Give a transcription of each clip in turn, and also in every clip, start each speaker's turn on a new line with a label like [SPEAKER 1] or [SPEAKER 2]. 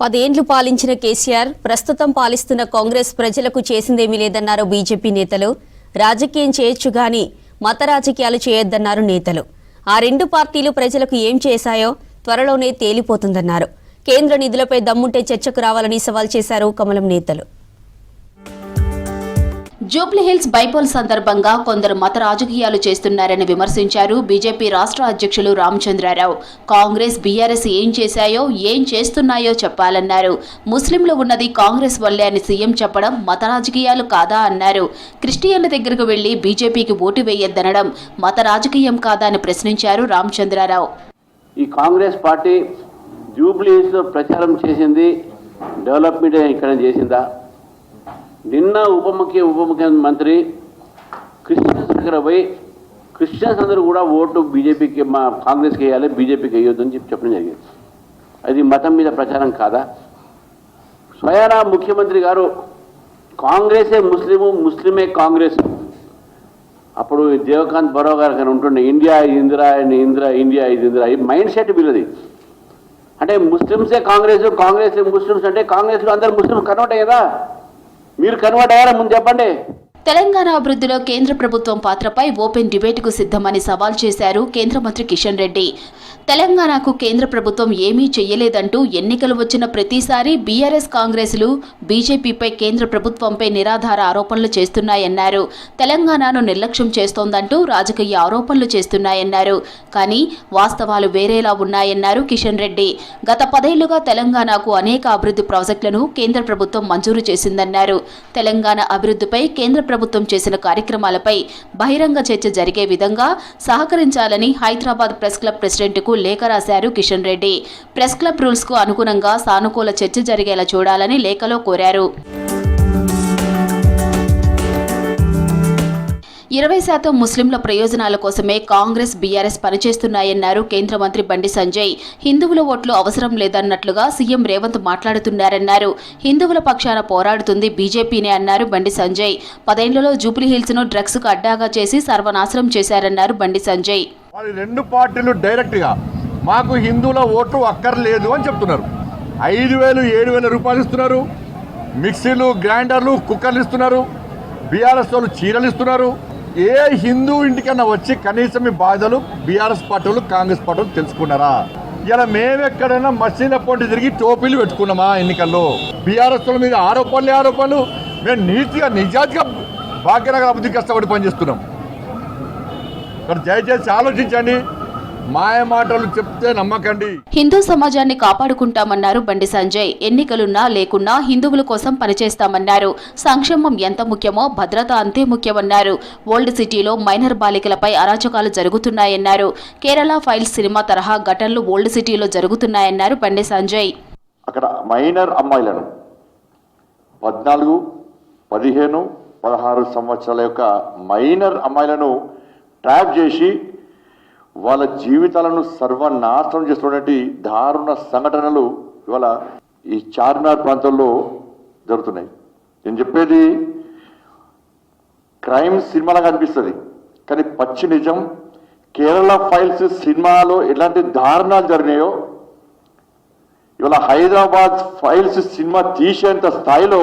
[SPEAKER 1] పదేండ్లు పాలించిన కేసీఆర్ ప్రస్తుతం పాలిస్తున్న కాంగ్రెస్ ప్రజలకు చేసిందేమీ లేదన్నారు బీజేపీ నేతలు. రాజకీయం చేయొచ్చు గాని మత రాజకీయాలు చేయొద్దన్నారు నేతలు. ఆ రెండు పార్టీలు ప్రజలకు ఏం చేశాయో త్వరలోనే తేలిపోతుందన్నారు. కేంద్ర నిధులపై దమ్ముంటే చర్చకు రావాలని సవాల్ చేశారు కమలం నేతలు.
[SPEAKER 2] జూబ్లీహిల్స్ బైపోల్ సందర్భంగా కొందరు మత రాజకీయాలు చేస్తున్నారని విమర్శించారు బీజేపీ రాష్ట్ర అధ్యక్షులు రామచంద్రారావు. కాంగ్రెస్ బీఆర్ఎస్ ఏం చేశాయో ఏం చేస్తున్నాయో చెప్పాలన్నారు. ముస్లింలు ఉన్నది కాంగ్రెస్ వల్లే అని సీఎం చెప్పడం మత రాజకీయాలు కాదా అన్నారు. క్రిస్టియన్ల దగ్గరకు వెళ్ళి బీజేపీకి ఓటు వేయొద్దనడం మత రాజకీయం కాదా అని ప్రశ్నించారు రామచంద్రారావు.
[SPEAKER 3] ఈ కాంగ్రెస్ పార్టీ జూబ్లీహిల్స్లో ప్రచారం చేసింది డెవలప్మెంట్ ఇక్కడ చేసిందా? నిన్న ఉప ముఖ్య ఉప ముఖ్యమంత్రి క్రిస్టియన్స్ దగ్గర పోయి క్రిస్టియన్స్ అందరూ కూడా ఓటు బీజేపీకి మా కాంగ్రెస్కి వేయాలి బీజేపీకి వేయొద్దు అని చెప్పి చెప్పడం జరిగింది. అది మతం మీద ప్రచారం కాదా? స్వయానా ముఖ్యమంత్రి గారు కాంగ్రెసే ముస్లిము ముస్లిమే కాంగ్రెస్. అప్పుడు దేవకాంత్ బరో గారు కానీ ఉంటుండే ఇండియా ఇది ఇందిరా అండ్ ఇందిరా ఇండియా ఇది ఇందిరా ఈ మైండ్ సెట్ వీళ్ళది. అంటే ముస్లిమ్సే కాంగ్రెస్ కాంగ్రెస్ ముస్లిమ్స్ అంటే కాంగ్రెస్లో అందరు ముస్లిమ్స్ కన్వర్ట్ అయ్యారా? మీరు కన్వర్ట్ అయ్యారా? ముందు చెప్పండి.
[SPEAKER 2] తెలంగాణ అభివృద్ధిలో కేంద్ర ప్రభుత్వం పాత్రపై ఓపెన్ డిబేట్కు సిద్ధమని సవాల్ చేశారు కేంద్ర మంత్రి కిషన్ రెడ్డి. తెలంగాణకు కేంద్ర ప్రభుత్వం ఏమీ చెయ్యలేదంటూ ఎన్నికలు వచ్చిన ప్రతిసారి బీఆర్ఎస్ కాంగ్రెస్లు బీజేపీపై కేంద్ర ప్రభుత్వంపై నిరాధార ఆరోపణలు చేస్తున్నాయన్నారు. తెలంగాణను నిర్లక్ష్యం చేస్తోందంటూ రాజకీయ ఆరోపణలు చేస్తున్నాయన్నారు. కానీ వాస్తవాలు వేరేలా ఉన్నాయన్నారు కిషన్ రెడ్డి. గత పదేళ్ళుగా తెలంగాణకు అనేక అభివృద్ధి ప్రాజెక్టులను కేంద్ర ప్రభుత్వం మంజూరు చేసిందన్నారు. తెలంగాణ అభివృద్ధిపై కేంద్ర ప్రభుత్వం చేసిన కార్యక్రమాలపై బహిరంగ చర్చ జరిగే విధంగా సహకరించాలని హైదరాబాద్ ప్రెస్ క్లబ్ ప్రెసిడెంట్కు లేఖ రాశారు కిషన్ రెడ్డి. ప్రెస్ క్లబ్ రూల్స్కు అనుగుణంగా సానుకూల చర్చ జరిగేలా చూడాలని లేఖలో కోరారు. ఇరవై శాతం ముస్లింల ప్రయోజనాల కోసమే కాంగ్రెస్ బీఆర్ఎస్ పనిచేస్తున్నాయన్నారు కేంద్ర మంత్రి బండి సంజయ్. హిందువుల ఓట్లు అవసరం లేదన్నట్లుగా సీఎం రేవంత్ మాట్లాడుతున్నారన్నారు. హిందువుల పక్షాన పోరాడుతుంది బీజేపీనే అన్నారు బండి సంజయ్. పదేళ్ళలో జూబ్లీహిల్స్ను డ్రగ్స్కు అడ్డాగా చేసి సర్వనాశనం చేశారన్నారు బండి సంజయ్.
[SPEAKER 4] రెండు పార్టీలు డైరెక్ట్గా మాకు హిందువుల ఓట్లు అక్కర్లేదు అని చెప్తున్నారు. ఐదు వేలు ఏడు వేల రూపాయలు ఇస్తున్నారు. మిక్సీలు గ్రైండర్లు కుక్కర్లు ఇస్తున్నారు. బీఆర్ఎస్ వాళ్ళు చీరలు ఇస్తున్నారు. ఏ హిందూ ఇంటికన్నా వచ్చి కనీసం మీ బాధలు బీఆర్ఎస్ పార్టీలు కాంగ్రెస్ పార్టీలు తెలుసుకున్నారా? ఇలా మేమెక్కడైనా మసీన పొంటి తిరిగి టోపీలు పెట్టుకున్నామా ఎన్నికల్లో? బీఆర్ఎస్ మీద ఆరోపణలు ఆరోపణలు. మేము నీతిగా నిజాతిగా భాగ్యనగర అభివృద్ధి కష్టపడి పనిచేస్తున్నాం. ఇక్కడ దయచేసి ఆలోచించండి. మాయ మాటలు చెప్తే నమ్మకండి.
[SPEAKER 2] హిందూ సమాజాన్ని కాపాడుకుంటామన్నారు బండి సంజయ్. ఎన్నికలున్నా లేకున్నా హిందువుల కోసం పనిచేస్తామన్నారు. సంక్షేమం ఎంత ముఖ్యమో భద్రత అంతే ముఖ్యమన్నారు. ఓల్డ్ సిటీలో మైనర్ బాలికలపై అరాచకాలు జరుగుతున్నాయన్నారు. కేరళ ఫైల్స్ సినిమా తరహా ఘటనలు ఓల్డ్ సిటీలో జరుగుతున్నాయన్నారు బండి సంజయ్.
[SPEAKER 5] అక్కడ మైనర్ అమ్మాయిలను పద్నాలుగు పదిహేను పదహారు సంవత్సరాల యొక్క మైనర్ అమ్మాయిలను ట్రాప్ చేసి వాళ్ళ జీవితాలను సర్వనాశనం చేస్తున్నటువంటి దారుణ సంఘటనలు ఇవాళ ఈ చార్మినార్ ప్రాంతంలో జరుగుతున్నాయి. నేను చెప్పేది క్రైమ్ సినిమాలాగా అనిపిస్తుంది కానీ పచ్చి నిజం కేరళ ఫైల్స్ సినిమాలో ఎలాంటి దారుణాలు జరిగినాయో ఇవాళ హైదరాబాద్ ఫైల్స్ సినిమా తీసేంత స్థాయిలో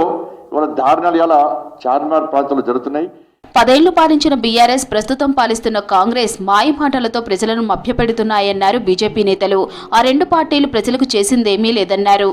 [SPEAKER 5] ఇవాళ దారుణాలు ఇలా చార్మినార్ ప్రాంతంలో జరుగుతున్నాయి.
[SPEAKER 2] పదేళ్ళు పాలించిన బీఆర్ఎస్ ప్రస్తుతం పాలిస్తున్న కాంగ్రెస్ మాయమాటలతో ప్రజలను మభ్యపెడుతున్నాయన్నారు బీజేపీ నేతలు. ఆ రెండు పార్టీలు ప్రజలకు చేసిందేమీ లేదన్నారు.